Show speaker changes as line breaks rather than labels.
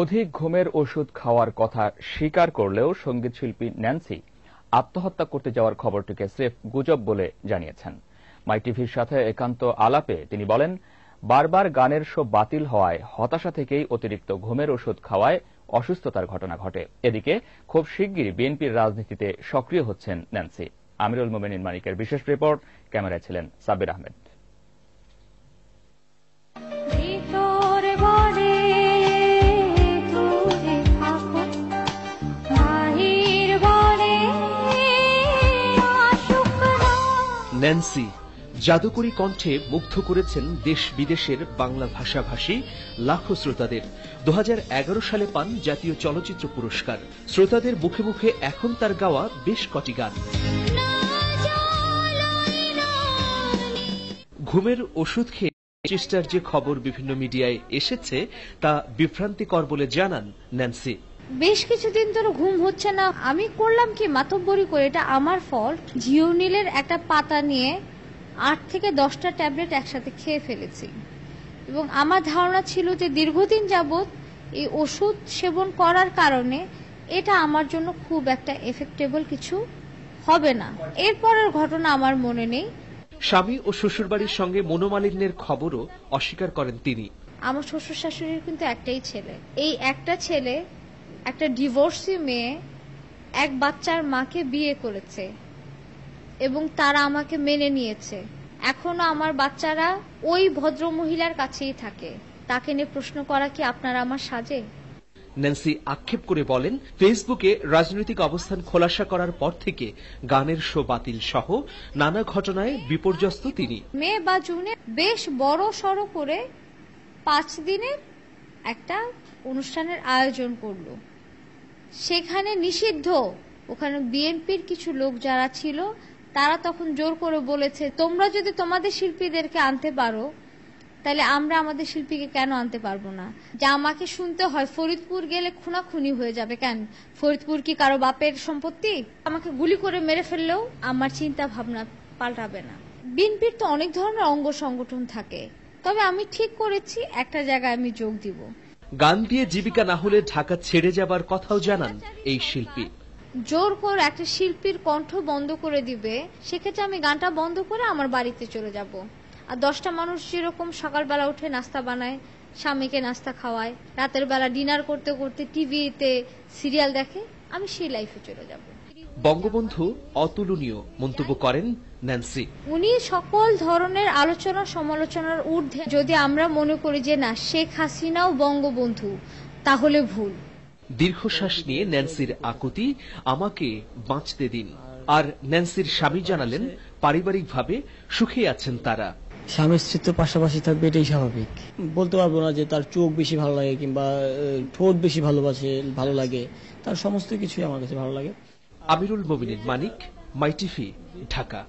অধিক ঘুমের ওষুধ খাওয়ার কথা স্বীকার করলেও সংগীত শিল্পী ন্যান্সি আত্মহত্যা করতে যাওয়ার খবরটিকে স্রেফ গুজব বলে জানিয়েছেন। মাই টিভির সাথে একান্ত আলাপে তিনি বলেন, বারবার গানের শো বাতিল হওয়ায় হতাশা থেকেই অতিরিক্ত ঘুমের ওষুধ খাওয়ায় অসুস্থতার ঘটনা ঘটে। এদিকে খুব শিগগিরই বিএনপির রাজনীতিতে সক্রিয় হচ্ছেন ন্যান্সি। আমিরুল মোমেনিন মানিকের বিশেষ রিপোর্ট, ক্যামেরায় ছিলেন সাব্বির আহমেদ।
ন্যান্সি জাদুকরী কণ্ঠে মুগ্ধ করেছেন দেশ বিদেশের বাংলা ভাষাভাষী লাখো শ্রোতাদের। দুহাজার এগারো সালে পান জাতীয় চলচ্চিত্র পুরস্কার। শ্রোতাদের মুখে মুখে এখন তার গাওয়া বেশ কটি গান। ঘুমের ওষুধ খেয়ে চেষ্টার যে খবর বিভিন্ন মিডিয়ায় এসেছে তা বিভ্রান্তিকর বলে জানান ন্যান্সি।
বেশ কিছুদিন ধরে ঘুম হচ্ছে না। আমি করলাম কি? মাতব্বরি করে। এটা আমার ফল্ট জিওনিলের একটা পাতা নিয়ে আট থেকে দশটা ট্যাবলেট একসাথে খেয়ে ফেলেছি। এবং আমার ধারণা ছিল যে দীর্ঘদিন যাবৎ এই ওষুধ সেবন করার কারণে এটা আমার জন্য খুব একটা এফেক্টেবল কিছু হবে না। এরপরের ঘটনা আমার মনে নেই।
স্বামী ও শ্বশুরবাড়ির সঙ্গে মনোমালিন্যের খবরও অস্বীকার করেন তিনি।
আমার শ্বশুর শাশুড়ির কিন্তু একটাই ছেলে। এই একটা ছেলে একটা ডিভোর্সি মেয়ে এক বাচ্চার মাকে বিয়ে করেছে এবং তারা আমাকে মেনে নিয়েছে। এখনও আমার বাচ্চারা ওই ভদ্র মহিলার কাছেই থাকে। তাকে নিয়ে প্রশ্ন করা কি আপনারা আমার সাজে?
ন্যান্সি আক্ষেপ করে বলেন ফেসবুকে রাজনৈতিক অবস্থান খোলাসা করার পর থেকে গানের শো বাতিল সহ নানা ঘটনায় বিপর্যস্ত তিনি।
মে বা জুনে বেশ বড় সড়ো করে পাঁচ দিনের একটা অনুষ্ঠানের আয়োজন করল। সেখানে নিষিদ্ধ। ওখানে বিএনপির কিছু লোক যারা ছিল, তারা তখন জোর করে বলেছে, তোমরা যদি তোমাদের শিল্পীদেরকে আনতে পারো, তাহলে আমরা আমাদের শিল্পীকে কেন আনতে পারব না? যা আমাকে শুনতে হয়, ফরিদপুর গেলে খুনাখুনি হয়ে যাবে কেন? ফরিদপুর কি কারও বাপের সম্পত্তি? আমাকে গুলি করে মেরে ফেললেও আমার চিন্তা ভাবনা পাল্টাবে না। বিএনপির তো অনেক ধরনের অঙ্গ সংগঠন থাকে। তবে আমি ঠিক করেছি, একটা জায়গায় আমি যোগ দিব।
গান দিয়ে জীবিকা না হলে ঢাকা ছেড়ে যাবার কথাও জানান এই শিল্পী।
জোর করে একটা শিল্পীর কণ্ঠ বন্ধ করে দিবে, সেক্ষেত্রে আমি গানটা বন্ধ করে আমার বাড়িতে চলে যাব। আর দশটা মানুষ যেরকম সকালবেলা উঠে নাস্তা বানায়, স্বামীকে নাস্তা খাওয়ায়, রাতের বেলা ডিনার করতে করতে টিভিতে সিরিয়াল দেখে, আমি সেই লাইফে চলে যাব।
বঙ্গবন্ধু অতুলনীয় মন্তব্য করেন ন্যান্সি।
উনি সকল ধরনের আলোচনা সমালোচনার ঊর্ধ্বে। যদি আমরা মনে করি যে না শেখ হাসিনাও বঙ্গবন্ধু তাহলে ভুল।
দীর্ঘশ্বাস নিয়ে ন্যান্সির আকুতি আমাকে বাঁচতে দিন। আর ন্যান্সির স্বামী জানালেন পারিবারিকভাবে সুখে আছেন তারা।
স্বামী স্ত্রী তো পাশাপাশি থাকবে এটাই স্বাভাবিক। বলতে পারব না যে তার চোখ বেশি ভালো লাগে কিংবা আহ, ঠোঁট বেশি ভালোবাসে ভালো লাগে। তার সমস্ত কিছুই আমার কাছে ভালো লাগে।
Amirul Mominin Manik my TV Dhaka.